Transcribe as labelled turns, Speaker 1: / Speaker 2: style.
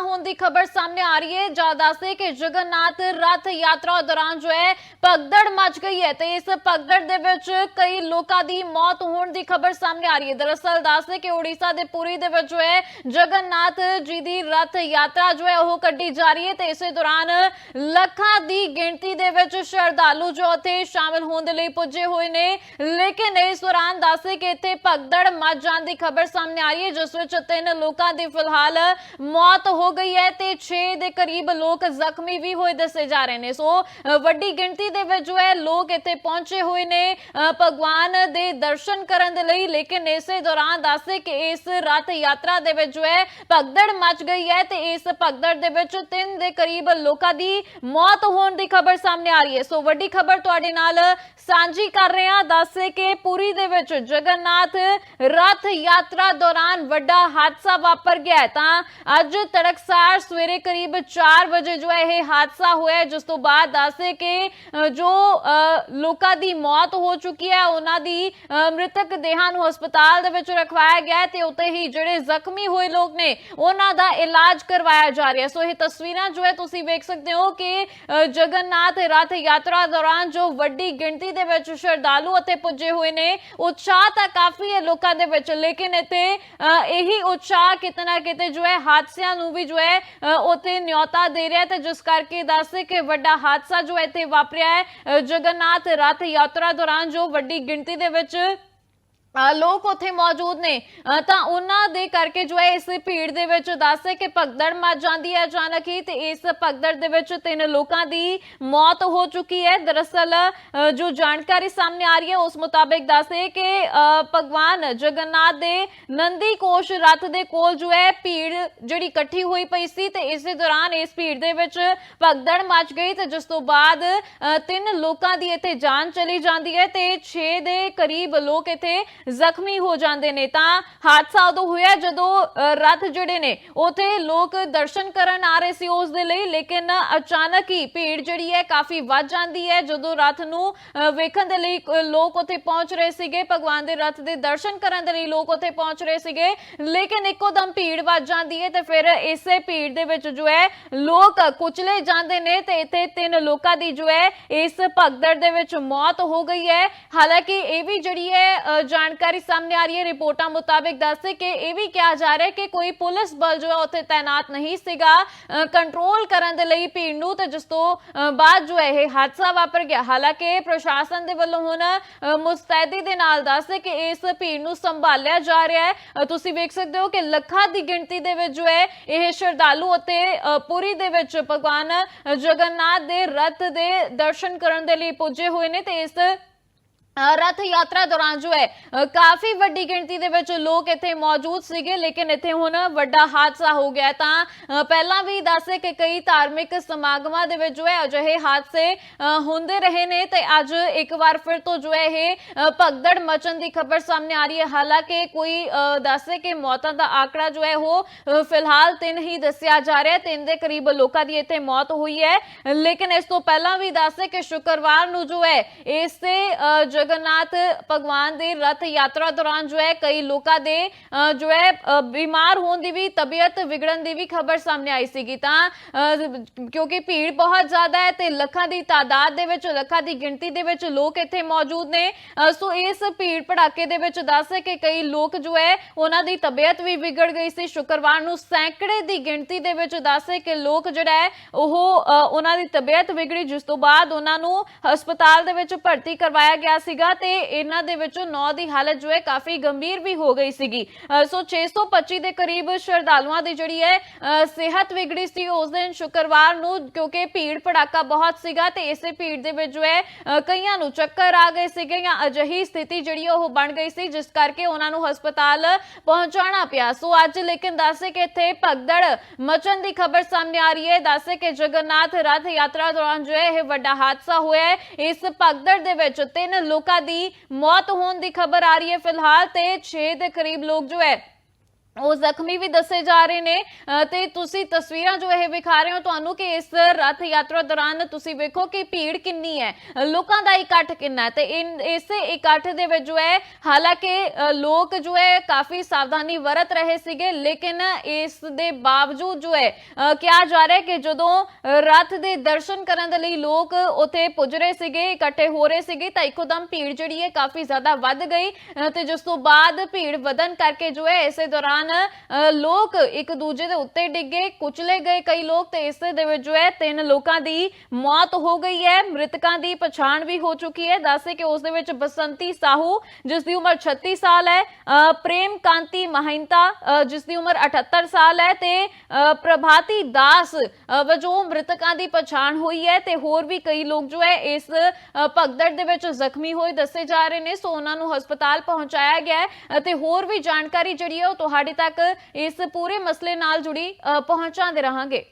Speaker 1: ਹੋਣ ਦੀ ਖਬਰ ਸਾਹਮਣੇ ਆ ਰਹੀ ਹੈ। ਜਾਂ ਦੱਸਦੇ ਕਿ ਜਗਨਨਾਥ ਰਥ ਯਾਤਰਾ ਦੌਰਾਨ ਜੋ ਹੈ, ਭਗਦੜ ਮਚ ਗਈ ਹੈ ਤੇ ਇਸ ਭਗਦੜ ਦੇ ਵਿੱਚ ਕਈ ਲੋਕਾਂ ਦੀ ਮੌਤ ਹੋਣ ਦੀ ਖਬਰ ਸਾਹਮਣੇ ਆ ਰਹੀ ਹੈ। ਦਰਅਸਲ ਦੱਸਦੇ ਕਿ ਉੜੀਸਾ ਦੇ ਪੁਰੀ ਦੇ ਵਿੱਚ ਜੋ ਹੈ, ਜਗਨਨਾਥ ਜੀ ਦੀ ਰਥ ਯਾਤਰਾ ਜੋ ਹੈ, ਉਹ ਕੱਢੀ ਜਾ ਰਹੀ ਹੈ ਤੇ ਇਸੇ ਦੌਰਾਨ ਲੱਖਾਂ ਦੀ ਗਿਣਤੀ ਦੇ ਵਿੱਚ ਸ਼ਰਧਾਲੂ ਜੋ ਉੱਥੇ ਸ਼ਾਮਲ ਹੋਣ ਦੇ ਲਈ ਪੁੱਜੇ ਹੋਏ ਨੇ। ਲੇਕਿਨ ਇਸ ਦੌਰਾਨ ਦੱਸਦੇ ਕਿ ਇੱਥੇ ਭਗਦੜ ਮਚ ਜਾਣ ਦੀ ਖਬਰ ਸਾਹਮਣੇ ਆ ਰਹੀ ਹੈ, ਜਿਸ ਵਿੱਚ ਤਿੰਨ ਲੋਕਾਂ ਦੀ ਫਿਲਹਾਲ ਮੌਤ ਹੋ ਗਈ ਹੈ ਤੇ 6 ਦੇ ਕਰੀਬ ਲੋਕ ਜ਼ਖਮੀ ਵੀ ਹੋਏ ਦੱਸੇ ਜਾ ਰਹੇ ਨੇ। ਸੋ ਵੱਡੀ ਗਿਣਤੀ ਦੇ ਵਿੱਚ ਜੋ ਹੈ, ਲੋਕ ਇੱਥੇ ਪਹੁੰਚੇ ਹੋਏ ਨੇ। ਭਗਵਾਨ ਦੇ ਦਰਸ਼ਨ ਕਰਨ ਦੇ ਲਈ, ਲੇਕਿਨ ਇਸੇ ਦੌਰਾਨ ਦੱਸਦੇ ਕਿ ਇਸ ਰਥ ਯਾਤਰਾ ਦੇ ਵਿੱਚ ਜੋ ਹੈ, ਭਗਦੜ ਮਚ ਗਈ ਹੈ ਤੇ ਇਸ ਭਗਦੜ ਦੇ ਵਿੱਚ ਤਿੰਨ ਦੇ ਕਰੀਬ ਲੋਕਾਂ ਦੀ ਮੌਤ ਹੋਣ ਦੀ ਖਬਰ ਸਾਹਮਣੇ ਆ ਰਹੀ ਹੈ। ਸੋ, ਵੱਡੀ ਖਬਰ ਤੁਹਾਡੇ ਨਾਲ ਸਾਂਝੀ ਕਰ ਰਹੇ ਹਾਂ। ਦੱਸੇ ਕਿ ਪੁਰੀ ਦੇ ਵਿੱਚ ਜਗਨਨਾਥ ਰਥ ਯਾਤਰਾ ਦੌਰਾਨ ਵੱਡਾ ਹਾਦਸਾ ਵਾਪਰ ਗਿਆ ਤਾਂ ਅੱਜ ਤੜਕਸਾਰ ਸਵੇਰੇ ਕਰੀਬ 4 ਵਜੇ ਜੋ ਹੈ ਇਹ ਹਾਦਸਾ ਹੋਇਆ ਜਿਸ ਤੋਂ ਬਾਅਦ ਦੱਸੇ ਕਿ ਜੋ ਲੋਕਾਂ ਦੀ ਮੌਤ ਹੋ ਚੁੱਕੀ ਹੈ ਉਹਨਾਂ ਦੀ ਮ੍ਰਿਤਕ ਦੇਹਾਂ ਨੂੰ ਹਸਪਤਾਲ ਦੇ ਵਿੱਚ ਰਖਵਾਇਆ ਗਿਆ ਤੇ ਉੱਤੇ ਹੀ ਜਿਹੜੇ ਜ਼ਖਮੀ ਹੋਏ ਲੋਕ ਨੇ ਉਹਨਾਂ ਦਾ ਇਲਾਜ ਕਰਵਾਇਆ ਜਾ ਰਿਹਾ ਸੋ ਇਹ ਤਸਵੀਰਾਂ ਜੋ ਹੈ ਤੁਸੀਂ ਵੇਖ ਸਕਦੇ ਹੋ ਕਿ ਜਗਨਨਾਥ ਰਥ ਯਾਤਰਾ ਦੌਰਾਨ ਜੋ ਵੱਡੀ ਗਿਣਤੀ ਦੇ ਵਿੱਚ ਸ਼ਰਧਾਲੂ ਅਤੇ ਪੁੱਜੇ ਹੋਏ ਨੇ ਉਤਸ਼ਾਹ ਤਾਂ ਕਾਫੀ ਹੈ ਲੋਕਾਂ ਦੇ ਵਿੱਚ ਲੇਕਿਨ ਇੱਥੇ ਅ, ਇਹੀ ਉਤਸ਼ਾਹ ਕਿਤੇ ਨਾ ਕਿਤੇ ਜੋ ਹੈ ਹਾਦਸਿਆਂ ਨੂੰ ਵੀ ਜੋ ਹੈ ਅ, ਉੱਥੇ ਨਿਯੋਤਾ ਦੇ ਰਿਹਾ ਤੇ ਜਿਸ ਕਰਕੇ ਦੱਸਦੇ ਕਿ ਵੱਡਾ ਹਾਦਸਾ ਜੋ ਇੱਥੇ ਵਾਪਰਿਆ ਹੈ। ਜਗਨਨਾਥ ਰਥ ਯਾਤਰਾ ਦੌਰਾਨ ਜੋ ਵੱਡੀ ਗਿਣਤੀ ਦੇ ਵਿੱਚ ਲੋਕ ਉੱਥੇ ਮੌਜੂਦ ਨੇ। ਤਾਂ ਉਹਨਾਂ ਦੇ ਕਰਕੇ ਜੋ ਹੈ ਇਸ ਭੀੜ ਦੇ ਵਿੱਚ ਦੱਸੇ ਕਿ ਭਗਦੜ ਮਚ ਜਾਂਦੀ ਹੈ ਅਚਾਨਕ ਹੀ ਤੇ ਇਸ ਭਗਦੜ ਦੇ ਵਿੱਚ ਤਿੰਨ ਲੋਕਾਂ ਦੀ ਮੌਤ ਹੋ ਚੁੱਕੀ ਹੈ। ਦਰਅਸਲ ਜੋ ਜਾਣਕਾਰੀ ਸਾਹਮਣੇ ਆ ਰਹੀ ਹੈ, ਉਸ ਮੁਤਾਬਿਕ ਦੱਸੇ ਕਿ ਭਗਵਾਨ ਜਗਨਨਾਥ ਦੇ ਨੰਦੀ ਕੋਸ਼ ਰਥ ਦੇ ਕੋਲ ਜੋ ਹੈ ਭੀੜ ਜਿਹੜੀ ਇਕੱਠੀ ਹੋਈ ਪਈ ਸੀ ਤੇ ਇਸੇ ਦੌਰਾਨ ਇਸ ਭੀੜ ਦੇ ਵਿੱਚ ਭਗਦੜ ਮਚ ਗਈ ਤੇ ਜਿਸ ਤੋਂ ਬਾਅਦ ਤਿੰਨ ਲੋਕਾਂ ਦੀ ਇੱਥੇ ਜਾਨ ਚਲੀ ਜਾਂਦੀ ਹੈ ਤੇ 6 ਦੇ ਕਰੀਬ ਲੋਕ ਇੱਥੇ ਜ਼ਖਮੀ ਹੋ ਜਾਂਦੇ ਨੇ ਤਾਂ ਹਾਦਸਾ ਉਦੋਂ ਹੋਇਆ ਜਦੋਂ ਰਥ ਜਿਹੜੇ ਨੇ ਉਥੇ ਲੋਕ ਦਰਸ਼ਨ ਕਰਨ ਆ ਰਹੇ ਸੀ ਉਸ ਦੇ ਲਈ ਲੇਕਿਨ ਅਚਾਨਕ ਹੀ ਭੀੜ ਜਿਹੜੀ ਹੈ ਕਾਫੀ ਵੱਧ ਜਾਂਦੀ ਹੈ। ਜਦੋਂ ਰਥ ਨੂੰ ਵੇਖਣ ਦੇ ਲਈ ਲੋਕ ਉਥੇ ਪਹੁੰਚ ਰਹੇ ਸੀਗੇ ਭਗਵਾਨ ਦੇ ਰਥ ਦੇ ਦਰਸ਼ਨ ਕਰਨ ਦੇ ਲਈ ਲੋਕ ਉਥੇ ਪਹੁੰਚ ਰਹੇ ਸੀਗੇ ਲੇਕਿਨ ਇੱਕੋ ਦਮ ਭੀੜ ਵੱਧ ਜਾਂਦੀ ਹੈ ਤੇ ਫਿਰ ਇਸੇ ਭੀੜ ਦੇ ਵਿੱਚ ਜੋ ਹੈ ਲੋਕ ਕੁਚਲੇ ਜਾਂਦੇ ਨੇ ਤੇ ਇੱਥੇ ਤਿੰਨ ਲੋਕਾਂ ਦੀ ਜੋ ਹੈ ਇਸ ਭਗਦੜ ਦੇ ਵਿੱਚ ਮੌਤ ਹੋ ਗਈ ਹੈ। ਹਾਲਾਂਕਿ ਇਹ ਵੀ ਜਿਹੜੀ ਹੈ ਅ, ਜਾਣਕਾਰੀ ਸਾਹਮਣੇ ਆ ਰਹੀ ਹੈ। ਰਿਪੋਰਟਾਂ ਮੁਤਾਬਿਕ ਦੱਸਦੇ ਕਿ ਇਹ ਵੀ ਕਿਹਾ ਜਾ ਰਿਹਾ ਹੈ ਕਿ ਕੋਈ ਪੁਲਿਸ ਬਲ ਜੋ ਹੈ ਉੱਥੇ ਤਾਇਨਾਤ ਨਹੀਂ ਸੀਗਾ। ਕੰਟਰੋਲ ਕਰਨ ਦੇ ਲਈ ਭੀੜ ਨੂੰ ਤੇ ਜਿਸ ਤੋਂ ਬਾਅਦ ਜੋ ਹੈ ਇਹ ਹਾਦਸਾ ਵਾਪਰ ਗਿਆ। ਹਾਲਾਂਕਿ ਪ੍ਰਸ਼ਾਸਨ ਦੇ ਵੱਲੋਂ ਹੁਣ ਮੁਸਤੈਦੀ ਦੇ ਨਾਲ ਦੱਸਦੇ ਕਿ ਇਸ ਭੀੜ ਨੂੰ ਸੰਭਾਲਿਆ ਜਾ ਰਿਹਾ ਹੈ। ਤੁਸੀਂ ਵੇਖ ਸਕਦੇ ਹੋ ਕਿ ਲੱਖਾਂ ਦੀ ਗਿਣਤੀ ਦੇ ਵਿੱਚ ਜੋ ਹੈ ਇਹ ਸ਼ਰਧਾਲੂ ਅਤੇ ਪੁਰੀ ਦੇ ਵਿੱਚ ਭਗਵਾਨ ਜਗਨਨਾਥ ਦੇ ਰਥ ਦੇ ਦਰਸ਼ਨ ਕਰਨ ਦੇ ਲਈ ਪੁੱਜੇ ਹੋਏ ਨੇ ਤੇ ਇਸ ਰਥ ਯਾਤਰਾ ਦੌਰਾਨ ਜੋ ਹੈ ਕਾਫੀ ਵੱਡੀ ਗਿਣਤੀ ਦੇ ਵਿੱਚ ਲੋਕ ਇੱਥੇ ਮੌਜੂਦ ਸੀਗੇ ਲੇਕਿਨ ਇੱਥੇ ਹੁਣ ਵੱਡਾ ਹਾਦਸਾ ਹੋ ਗਿਆ ਤਾਂ ਪਹਿਲਾਂ ਵੀ ਦੱਸੇ ਕਿ ਕਈ ਧਾਰਮਿਕ ਸਮਾਗਮਾਂ ਦੇ ਵਿੱਚ ਜੋ ਹੈ ਅਜਿਹੇ ਹਾਦਸੇ ਹੁੰਦੇ ਰਹੇ ਨੇ ਤੇ ਅੱਜ ਇੱਕ ਵਾਰ ਫਿਰ ਤੋਂ ਜੋ ਹੈ ਇਹ ਭਗਦੜ ਮਚਣ ਦੀ ਖਬਰ ਸਾਹਮਣੇ ਆ ਰਹੀ ਹੈ। ਹਾਲਾਂਕਿ ਕੋਈ ਦੱਸੇ ਕਿ ਮੌਤਾਂ ਦਾ ਆંકੜਾ ਜੋ ਹੈ ਉਹ ਫਿਲਹਾਲ ਤਿੰਨ ਹੀ ਦੱਸਿਆ ਜਾ ਰਿਹਾ ਹੈ। ਤਿੰਨ ਦੇ ਕਰੀਬ ਲੋਕਾਂ ਦੀ ਇੱਥੇ ਮੌਤ ਹੋਈ ਹੈ। ਲੇਕਿਨ ਇਸ ਤੋਂ ਪਹਿਲਾਂ ਵੀ ਦੱਸੇ ਕਿ ਸ਼ੁੱਕਰਵਾਰ ਨੂੰ ਜੋ ਹੈ ਇਸੇ ਅ, ਜਗਨਨਾਥ ਭਗਵਾਨ ਦੀ ਰਥ ਯਾਤਰਾ ਦੌਰਾਨ ਜੋ ਹੈ ਕਈ ਲੋਕਾਂ ਦੇ ਅ, ਜੋ ਹੈ ਬਿਮਾਰ ਹੋਣ ਦੀ ਵੀ ਤਬੀਅਤ ਵਿਗੜਨ ਦੀ ਵੀ ਖਬਰ ਸਾਹਮਣੇ ਆਈ ਸੀਗੀ ਤਾਂ ਅ, ਕਿਉਂਕਿ ਭੀੜ ਬਹੁਤ ਜ਼ਿਆਦਾ ਹੈ ਤੇ ਲੱਖਾਂ ਦੀ ਤਾਦਾਦ ਦੇ ਵਿੱਚ ਲੱਖਾਂ ਦੀ ਗਿਣਤੀ ਦੇ ਵਿੱਚ ਲੋਕ ਇੱਥੇ ਮੌਜੂਦ ਨੇ। ਸੋ ਇਸ ਭੀੜ ਭੜਾਕੇ ਦੇ ਵਿੱਚ ਦੱਸੇ ਕਿ ਕਈ ਲੋਕ ਜੋ ਹੈ ਉਹਨਾਂ ਦੀ ਤਬੀਅਤ ਵੀ ਵਿਗੜ ਗਈ ਸੀ। ਸ਼ੁੱਕਰਵਾਰ ਨੂੰ ਸੈਂਕੜੇ ਦੀ ਗਿਣਤੀ ਦੇ ਵਿੱਚ ਦੱਸੇ ਕਿ ਲੋਕ ਜਿਹੜਾ ਹੈ ਉਹ ਅ, ਉਹਨਾਂ ਦੀ ਤਬੀਅਤ ਵਿਗੜੀ ਜਿਸ ਤੋਂ ਬਾਅਦ ਉਹਨਾਂ ਨੂੰ ਹਸਪਤਾਲ ਦੇ ਵਿੱਚ ਭਰਤੀ ਕਰਵਾਇਆ ਗਿਆ ਸੀ। ਸੀਗਾ ਤੇ ਇਹਨਾਂ ਦੇ ਵਿੱਚੋਂ 9 ਦੀ ਹਾਲਤ ਜੋ ਹੈ ਕਾਫੀ ਗੰਭੀਰ ਵੀ ਹੋ ਗਈ ਸੀਗੀ। ਅ, ਸੋ 625 ਦੇ ਕਰੀਬ ਸ਼ਰਧਾਲੂਆਂ ਦੀ ਜਿਹੜੀ ਹੈ ਸਿਹਤ ਵਿਗੜੀ ਸੀ। ਉਸ ਦਿਨ ਸ਼ੁੱਕਰਵਾਰ ਨੂੰ ਕਿਉਂਕਿ ਭੀੜ ਭੜਾਕਾ ਬਹੁਤ ਸੀਗਾ ਤੇ ਇਸੇ ਭੀੜ ਦੇ ਵਿੱਚ ਜੋ ਹੈ ਕਈਆਂ ਨੂੰ ਚੱਕਰ ਆ ਗਏ ਸੀਗੇ ਜਾਂ ਅਜਿਹੀ ਸਥਿਤੀ ਜਿਹੜੀ ਉਹ ਬਣ ਗਈ ਸੀ ਜਿਸ ਕਰਕੇ ਉਹਨਾਂ ਨੂੰ ਹਸਪਤਾਲ ਪਹੁੰਚਾਉਣਾ ਪਿਆ। ਸੋ ਅੱਜ ਲੇਕਿਨ ਦੱਸੇ ਕਿ ਇੱਥੇ ਭਗਦੜ ਮਚਣ ਦੀ ਖਬਰ ਸਾਹਮਣੇ ਆ ਰਹੀ ਹੈ। ਦੱਸੇ ਕਿ ਜਗਨਨਾਥ ਰਥ ਯਾਤਰਾ ਦੌਰਾਨ ਜੋ ਹੈ ਇਹ ਵੱਡਾ ਹਾਦਸਾ ਹੋਇਆ ਹੈ। ਇਸ ਭਗਦੜ ਦੇ ਵਿੱਚ ਤਿੰਨ ਲੋਕਾਂ ਲੋਕਾਂ ਦੀ ਮੌਤ ਹੋਣ ਦੀ ਖਬਰ ਆ ਰਹੀ ਹੈ। ਫਿਲਹਾਲ ਤੇ 6 ਦੇ ਕਰੀਬ ਲੋਕ ਜੋ ਹੈ ਉਹ ਜ਼ਖਮੀ ਵੀ ਦੱਸੇ ਜਾ ਰਹੇ ਨੇ ਅ, ਤੇ ਤੁਸੀਂ ਤਸਵੀਰਾਂ ਜੋ ਇਹ ਵਿਖਾ ਰਹੇ ਹੋ ਤੁਹਾਨੂੰ ਕਿ ਇਸ ਰਥ ਯਾਤਰਾ ਦੌਰਾਨ ਤੁਸੀਂ ਵੇਖੋ ਕਿ ਭੀੜ ਕਿੰਨੀ ਹੈ ਲੋਕਾਂ ਦਾ ਇਕੱਠ ਕਿੰਨਾ ਹੈ ਤੇ ਇਸੇ ਇਕੱਠ ਦੇ ਵਿੱਚ ਜੋ ਹੈ ਹਾਲਾਂਕਿ ਲੋਕ ਜੋ ਹੈ ਕਾਫੀ ਸਾਵਧਾਨੀ ਵਰਤ ਰਹੇ ਸੀਗੇ ਲੇਕਿਨ ਇਸ ਦੇ ਬਾਵਜੂਦ ਜੋ ਹੈ ਕਿਹਾ ਜਾ ਰਿਹਾ ਹੈ ਕਿ ਜਦੋਂ ਅ, ਰਥ ਦੇ ਦਰਸ਼ਨ ਕਰਨ ਦੇ ਲਈ ਲੋਕ ਉੱਥੇ ਪੁੱਜ ਰਹੇ ਸੀਗੇ ਇਕੱਠੇ ਹੋ ਰਹੇ ਸੀਗੇ ਤਾਂ ਇੱਕੋਦਮ ਭੀੜ ਜਿਹੜੀ ਹੈ ਕਾਫੀ ਜ਼ਿਆਦਾ ਵੱਧ ਗਈ ਅ, ਤੇ ਜਿਸ ਤੋਂ ਬਾਅਦ ਭੀੜ ਵਧਣ ਕਰਕੇ ਜੋ ਹੈ ਇਸੇ ਦੌਰਾਨ ਅ, ਲੋਕ ਇੱਕ ਦੂਜੇ ਦੇ ਉੱਤੇ ਡਿੱਗੇ ਕੁਚਲੇ ਗਏ ਕਈ ਲੋਕ ਤੇ ਇਸੇ ਦੇ ਵਿੱਚ ਜੋ ਹੈ ਤਿੰਨ ਲੋਕਾਂ ਦੀ ਮੌਤ ਹੋ ਗਈ ਹੈ। ਮ੍ਰਿਤਕਾਂ ਦੀ ਪਛਾਣ ਵੀ ਹੋ ਚੁੱਕੀ ਹੈ। ਦੱਸੇ ਕਿ ਉਸ ਦੇ ਵਿੱਚ ਬਸੰਤੀ ਸਾਹੂ ਜਿਸ ਦੀ ਉਮਰ 36 ਸਾਲ ਹੈ। ਪ੍ਰੇਮ ਕਾਂਤੀ ਮਹਿੰਤਾ ਜਿਸ ਦੀ ਉਮਰ 78 ਸਾਲ ਹੈ ਤੇ ਪ੍ਰਭਾਤੀ ਦਾਸ ਵਜੋਂ ਮ੍ਰਿਤਕਾਂ ਦੀ ਪਛਾਣ ਹੋਈ ਹੈ ਤੇ ਹੋਰ ਵੀ ਕਈ ਲੋਕ ਜੋ ਹੈ ਇਸ ਭਗਦੜ ਦੇ ਵਿੱਚ ਜ਼ਖਮੀ ਹੋਏ ਦੱਸੇ ਜਾ ਰਹੇ ਨੇ। ਸੋ ਉਹਨਾਂ ਨੂੰ ਹਸਪਤਾਲ ਪਹੁੰਚਾਇਆ ਗਿਆ ਹੈ ਅਤੇ ਹੋਰ ਵੀ ਜਾਣਕਾਰੀ ਜਿਹੜੀ ਹੈ ਉਹ ਤੁਹਾਡੇ ਤੱਕ ਇਸ ਪੂਰੇ ਮਸਲੇ ਨਾਲ ਜੁੜੀ ਅ, ਪਹੁੰਚਾਉਂਦੇ ਰਹਾਂਗੇ।